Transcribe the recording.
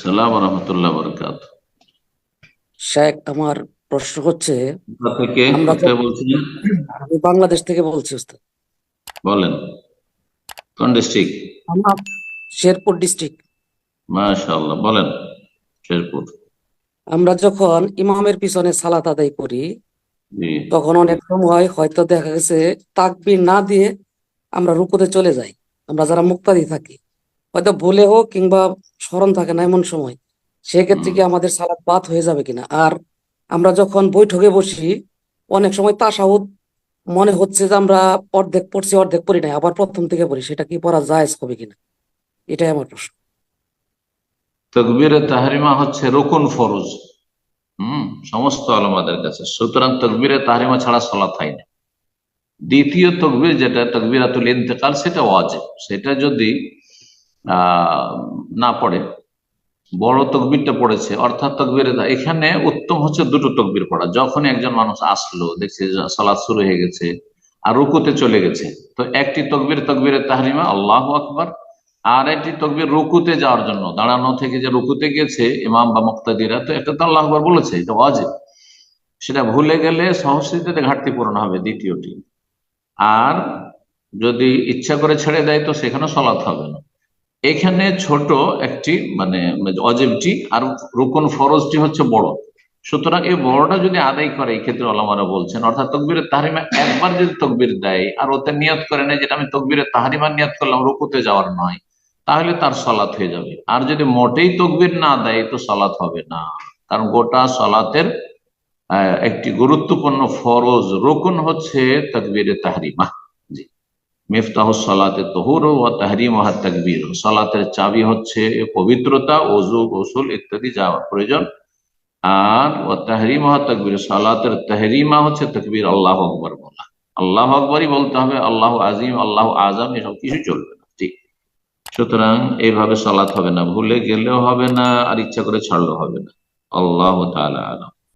সালাম রহমতুল্লাহ বরকাত। শেখ আমার প্রশ্ন হচ্ছে আমি বাংলাদেশ থেকে বলছি বলেন। কোন ডিস্ট্রিক্ট শেরপুর ডিস্ট্রিক্ট মাশাআল্লাহ বলেন। শেরপুর। আমরা যখন ইমামের পিছনে সালাত আদায় করি তখন অনেক সময় হয়তো দেখা গেছে তাকবীর না দিয়ে আমরা রুকুতে চলে যাই। আমরা যারা মুক্তাদি থাকি হয়তো ভুলে হোক কিংবা স্মরণ থাকে না এমন সময় সেক্ষেত্রে কি আমাদের সালাত বাদ হয়ে যাবে কিনা? আর আমরা যখন বৈঠকে বসি অনেক সময় তাশাহুদ মনে হচ্ছে যে আমরা অর্ধেক পড়ছি অর্ধেক পড়ি নাই আবার প্রথম থেকে পড়ি সেটা কি পড়া জায়েজ হবে কিনা? এটাই আমার প্রশ্ন। তকবীরে তাহরিমা হচ্ছে রুকুন ফরজ। হম সমস্ত আলমাদের কাছে। সুতরাং তকবীরে তাহরিমা ছাড়া সলাত হয় না। দ্বিতীয় তকবীর যেটা তকবীরাতুল ইন্তেকাল সেটা ওয়াজিব। সেটা যদি না পড়ে। বড় তকবীরটা পড়েছে। অর্থাৎ তকবীরে এখানে উত্তম হচ্ছে দুটো তকবির পড়া। যখন একজন মানুষ আসলো, দেখছে যে সালাত শুরু হয়ে গেছে আর রুকুতে চলে গেছে, তো একটি তকবির তকবীরে তাহরিমা, আল্লাহ আকবার। আর একটি তকবির রুকুতে যাওয়ার জন্য। দাঁড়ানো থেকে যে রুকুতে গেছে ইমাম বা মুক্তাদিরা, তো এটা তো আল্লাহ আকবার বলেছে, এটা ওয়াজিব। সেটা ভুলে গেলে সহস্রীতে ঘাটতি পূরণ হবে দ্বিতীয়টি। আর যদি ইচ্ছা করে ছেড়ে দেয়, তো সেখানে সলাৎ হবে না। এখানে ছোট একটি মানে অজেবটি আর রুকন ফরজটি হচ্ছে বড়। সুতরাং এই বড়টা যদি আদায় করে, এই ক্ষেত্রে আলামারা বলছেন, অর্থাৎ তকবীরের তাহারিমা একবার যদি তকবির দেয় আর ওতে নিয়ত করে নেয়, যেটা আমি তকবীরের তাহারিমা নিয়ত করলাম, রুকুতে যাওয়ার নয়, তাহলে তার সলাৎ হয়ে যাবে। আর যদি মোটেই তকবির না দেয়, তো সলাৎ হবে না। কারণ গোটা সলাতের একটি গুরুত্বপূর্ণ ফরজ রুকুন হচ্ছে তকবীরে তাহরিমা। মিফতাহ সলাতে তহুর ও তাহরিম ওয়া তাকবীর। সলাতের চাবি হচ্ছে পবিত্রতা, ওযু, গোসল ইত্যাদি যা প্রয়োজন। আর ও তাহরিম ওয়া তাকবীর, সলাতের তাহরিমা হচ্ছে তাকবীর, আল্লাহ আকবার বলা। আল্লাহ আকবরই বলতে হবে, আল্লাহ আজিম, আল্লাহ আজম এসব কিছু চলবে না। ঠিক। সুতরাং এইভাবে সলাৎ হবে না। ভুলে গেলেও হবে না, আর ইচ্ছা করে ছাড়লেও হবে না। আল্লাহ তাআলা আলাম।